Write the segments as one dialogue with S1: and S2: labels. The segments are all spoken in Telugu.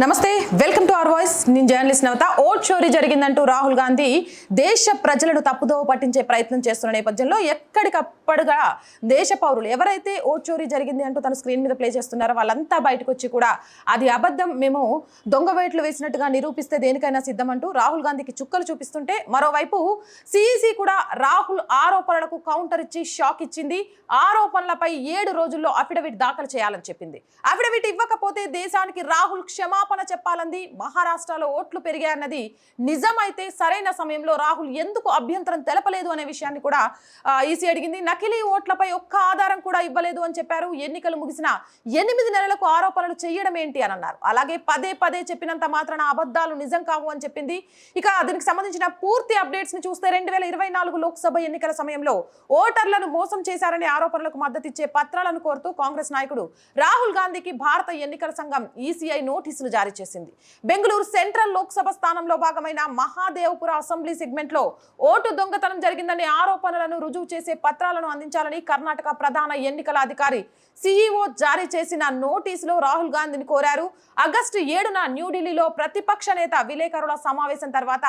S1: నమస్తే వెల్కమ్ టు అవర్ వాయిస్ నేను జర్నలిస్ట్ నవత. ఓట్ చోరీ జరిగిందంటూ రాహుల్ గాంధీ దేశ ప్రజలను తప్పుదోవ పట్టించే ప్రయత్నం చేస్తున్న నేపథ్యంలో ఎక్కడికప్పుడుగా దేశ పౌరులు ఎవరైతే ఓట్ చోరీ జరిగింది అంటూ తన స్క్రీన్ మీద ప్లే చేస్తున్నారో వాళ్ళంతా బయటకు వచ్చి కూడా అది అబద్ధం. మేము దొంగ వేట్లు వేసినట్టుగా నిరూపిస్తే దేనికైనా సిద్ధం అంటూ రాహుల్ గాంధీకి చుక్కలు చూపిస్తుంటే మరోవైపు సిఈసి కూడా రాహుల్ ఆరోపణలకు కౌంటర్ ఇచ్చి షాక్ ఇచ్చింది. ఆరోపణలపై ఏడు రోజుల్లో అఫిడవిట్ దాఖలు చేయాలని చెప్పింది. అఫిడవిట్ ఇవ్వకపోతే దేశానికి రాహుల్ క్షమా క్షమాపణ చెప్పాలంది. మహారాష్ట్రలో ఓట్లు పెరిగాయన్నది నిజమైతే సరైన సమయంలో రాహుల్ ఎందుకు అభ్యంతరం తెలపలేదు అనే విషయాన్ని కూడా ఈసీ అడిగింది. నకిలీ ఓట్లపై ఒక్క ఆధారం కూడా ఇవ్వలేదు అని చెప్పారు. ఎన్నికలు ముగిసిన ఎనిమిది నెలలకు ఆరోపణలు చేయడం ఏంటి అని అన్నారు. అలాగే పదే పదే చెప్పినంత మాత్రాన అబద్ధాలు నిజం కావు అని చెప్పింది. ఇక దీనికి సంబంధించిన పూర్తి అప్డేట్స్ని చూస్తే రెండు వేల ఇరవై నాలుగు లోక్సభ ఎన్నికల సమయంలో ఓటర్లను మోసం చేశారనే ఆరోపణలకు మద్దతిచ్చే పత్రాలను కోరుతూ కాంగ్రెస్ నాయకుడు రాహుల్ గాంధీకి భారత ఎన్నికల సంఘం ఈసీఐ నోటీసులు జారీ చేసింది. బెంగళూరు సెంట్రల్ లోక్సభ స్థానంలో భాగమైన మహాదేవ్పుర అసెంబ్లీ సెగ్మెంట్లో ఓటు దొంగతనం జరిగిందనే ఆరోపణలను రుజువు చేసే పత్రాలను అందించాలని కర్ణాటక ప్రధాన ఎన్నికల అధికారి సీఈఓ జారీ చేసిన నోటీసులో రాహుల్ గాంధీని కోరారు. ఆగస్టు ఏడున న్యూఢిల్లీలో ప్రతిపక్ష నేత విలేకరుల సమావేశం తర్వాత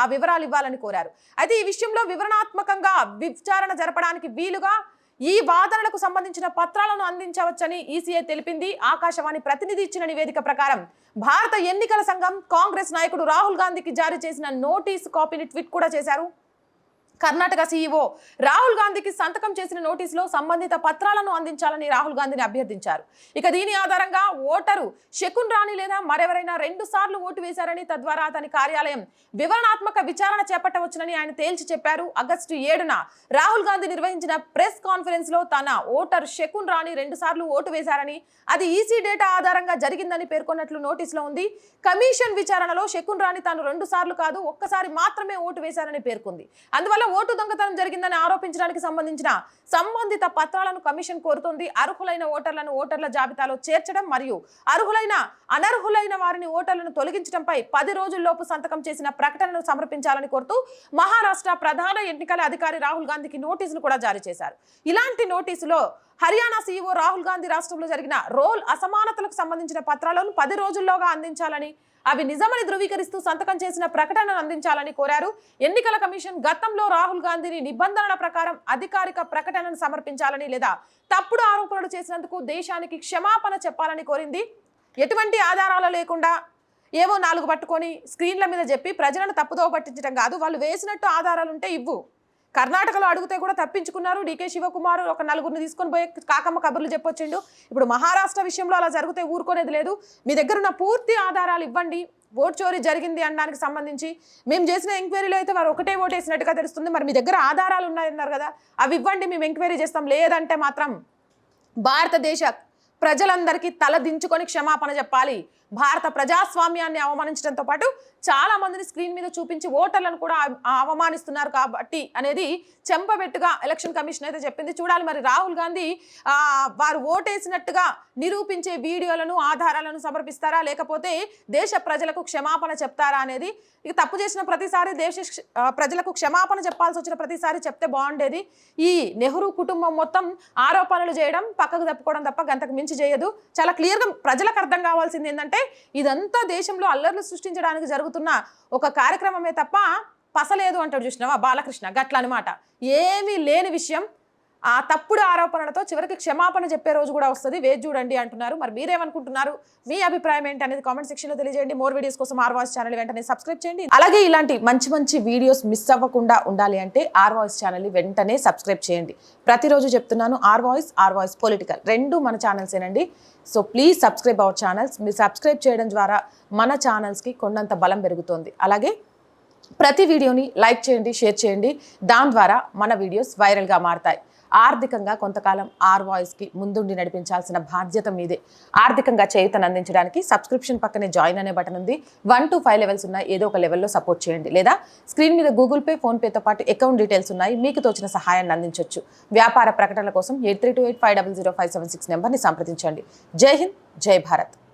S1: ఆ వివరాలు ఇవ్వాలని కోరారు. అయితే ఈ విషయంలో వివరణాత్మకంగా విచారణ జరపడానికి వీలుగా ఈ వాదనలకు సంబంధించిన పత్రాలను అందించవచ్చని ఈసీఐ తెలిపింది. ఆకాశవాణి ప్రతినిధి ఇచ్చిన నివేదిక ప్రకారం భారత ఎన్నికల సంఘం కాంగ్రెస్ నాయకుడు రాహుల్ గాంధీకి జారీ చేసిన నోటీసు కాపీని ట్వీట్ కూడా చేశారు. కర్ణాటక సీఈఓ రాహుల్ గాంధీకి సంతకం చేసిన నోటీసులో సంబంధిత పత్రాలను అందించాలని రాహుల్ గాంధీని అభ్యర్థించారు. ఇక దీని ఆధారంగా ఓటరు శకున్ రాణి లేదా మరెవరైనా రెండు సార్లు ఓటు వేశారని తద్వారా అతని కార్యాలయం వివరణాత్మక విచారణ చేపట్టవచ్చునని ఆయన తేల్చి చెప్పారు. ఆగస్టు ఏడున రాహుల్ గాంధీ నిర్వహించిన ప్రెస్ కాన్ఫరెన్స్లో తన ఓటర్ శకున్ రాణి రెండు సార్లు ఓటు వేశారని అది ఈసీ డేటా ఆధారంగా జరిగిందని పేర్కొన్నట్లు నోటీసులో ఉంది. కమిషన్ విచారణలో శకున్ రాణి తాను రెండు సార్లు కాదు ఒక్కసారి మాత్రమే ఓటు వేశారని పేర్కొంది. అందువల్ల ఓటు దొంగతనం జరిగిందని ఆరోపించడానికి సంబంధించిన సంబంధిత పత్రాలను కమిషన్ కోరుతోంది. అర్హులైన ఓటర్లను ఓటర్ల జాబితాలో చేర్చడం మరియు అర్హులైన అనర్హులైన వారిని ఓటర్లను తొలగించడంపై పది రోజుల్లోపు సంతకం చేసిన ప్రకటనను సమర్పించాలని కోరుతూ మహారాష్ట్ర ప్రధాన ఎన్నికల అధికారి రాహుల్ గాంధీకి నోటీసులు కూడా జారీ చేశారు. ఇలాంటి నోటీసులో హర్యానా సీఈఓ రాహుల్ గాంధీ రాష్ట్రంలో జరిగిన రోల్ అసమానతలకు సంబంధించిన పత్రాలను పది రోజుల్లోగా అందించాలని అవి నిజమని ధృవీకరిస్తూ సంతకం చేసిన ప్రకటనను అందించాలని కోరారు. ఎన్నికల కమిషన్ గతంలో రాహుల్ గాంధీని నిబంధనల ప్రకారం అధికారిక ప్రకటనను సమర్పించాలని లేదా తప్పుడు ఆరోపణలు చేసినందుకు దేశానికి క్షమాపణ చెప్పాలని కోరింది. ఎటువంటి ఆధారాలు లేకుండా ఏవో నాలుగు పట్టుకొని స్క్రీన్ల మీద చెప్పి ప్రజలను తప్పుదోవ పట్టించడం కాదు. వాళ్ళు వేసినట్టు ఆధారాలుంటే ఇవ్వు. కర్ణాటకలో అడిగితే కూడా తప్పించుకున్నారు. డీకే శివకుమార్ ఒక నలుగురిని తీసుకొని పోయి కాకమ్మ కబుర్లు చెప్పొచ్చిండు. ఇప్పుడు మహారాష్ట్ర విషయంలో అలా జరిగితే ఊరుకునేది లేదు. మీ దగ్గర ఉన్న పూర్తి ఆధారాలు ఇవ్వండి. ఓట్ చోరీ జరిగింది అనడానికి సంబంధించి మేము చేసిన ఎంక్వైరీలో అయితే వారు ఒకటే ఓటు వేసినట్టుగా తెలుస్తుంది. మరి మీ దగ్గర ఆధారాలు ఉన్నాయన్నారు కదా అవి ఇవ్వండి మేము ఎంక్వైరీ చేస్తాం. లేదంటే మాత్రం భారతదేశ ప్రజలందరికీ తల దించుకొని క్షమాపణ చెప్పాలి. భారత ప్రజాస్వామ్యాన్ని అవమానించడంతో పాటు చాలా మందిని స్క్రీన్ మీద చూపించి ఓటర్లను కూడా అవమానిస్తున్నారు కాబట్టి అనేది చెంపబెట్టుగా ఎలక్షన్ కమిషన్ అయితే చెప్పింది. చూడాలి మరి రాహుల్ గాంధీ వారు ఓటేసినట్టుగా నిరూపించే వీడియోలను ఆధారాలను సమర్పిస్తారా? లేకపోతే దేశ ప్రజలకు క్షమాపణ చెప్తారా అనేది? ఇక తప్పు చేసిన ప్రతిసారి దేశ క్ష- ప్రజలకు క్షమాపణ చెప్పాల్సి వచ్చిన ప్రతిసారి చెప్తే బాగుండేది. ఈ నెహ్రూ కుటుంబం మొత్తం ఆరోపణలు చేయడం పక్కకు తప్పుకోవడం తప్ప గంతకు మించి చేయదు. చాలా క్లియర్గా ప్రజలకు అర్థం కావాల్సింది ఏంటంటే ఇదంతా దేశంలో అల్లర్లు సృష్టించడానికి జరుగుతున్న ఒక కార్యక్రమమే తప్ప పసలేదు అంటాడు చూసినావా? బాలకృష్ణ గట్ల అనమాట ఏమీ లేని విషయం ఆ తప్పుడు ఆరోపణలతో చివరికి క్షమాపణ చెప్పే రోజు కూడా వస్తుంది. వేచి చూడండి అంటున్నారు. మరి మీరేమనుకుంటున్నారు? మీ అభిప్రాయం ఏంటి అనేది కామెంట్ సెక్షన్లో తెలియజేయండి. మోర్ వీడియోస్ కోసం ఆర్వాయిస్ ఛానల్ వెంటనే సబ్స్క్రైబ్ చేయండి. అలాగే ఇలాంటి మంచి మంచి వీడియోస్ మిస్ అవ్వకుండా ఉండాలి అంటే ఆర్వాయిస్ ఛానల్ వెంటనే సబ్స్క్రైబ్ చేయండి. ప్రతిరోజు చెప్తున్నాను R voice R voice political రెండు మన ఛానల్సేనండి so please subscribe our channels. మీరు సబ్స్క్రైబ్ చేయడం ద్వారా మన ఛానల్స్కి కొండంత బలం పెరుగుతుంది. అలాగే ప్రతి వీడియోని లైక్ చేయండి షేర్ చేయండి. దాని ద్వారా మన వీడియోస్ వైరల్గా మారతాయి. ఆర్థికంగా కొంతకాలం ఆర్ వాయిస్కి ముందుండి నడిపించాల్సిన బాధ్యత మీదే. ఆర్థికంగా చేయుతను అందించడానికి సబ్స్క్రిప్షన్ పక్కనే జాయిన్ అనే బటన్ ఉంది. వన్ టు ఫైవ్ లెవెల్స్ ఉన్నాయి. ఏదో ఒక లెవెల్లో సపోర్ట్ చేయండి. లేదా స్క్రీన్ మీద గూగుల్ పే ఫోన్పేతో పాటు అకౌంట్ డీటెయిల్స్ ఉన్నాయి. మీకు తోచిన సహాయాన్ని అందించవచ్చు వ్యాపార ప్రకటనల కోసం eight three two eight five double zero five seven six నెంబర్ని సంప్రదించండి. జై హింద్ జై భారత్.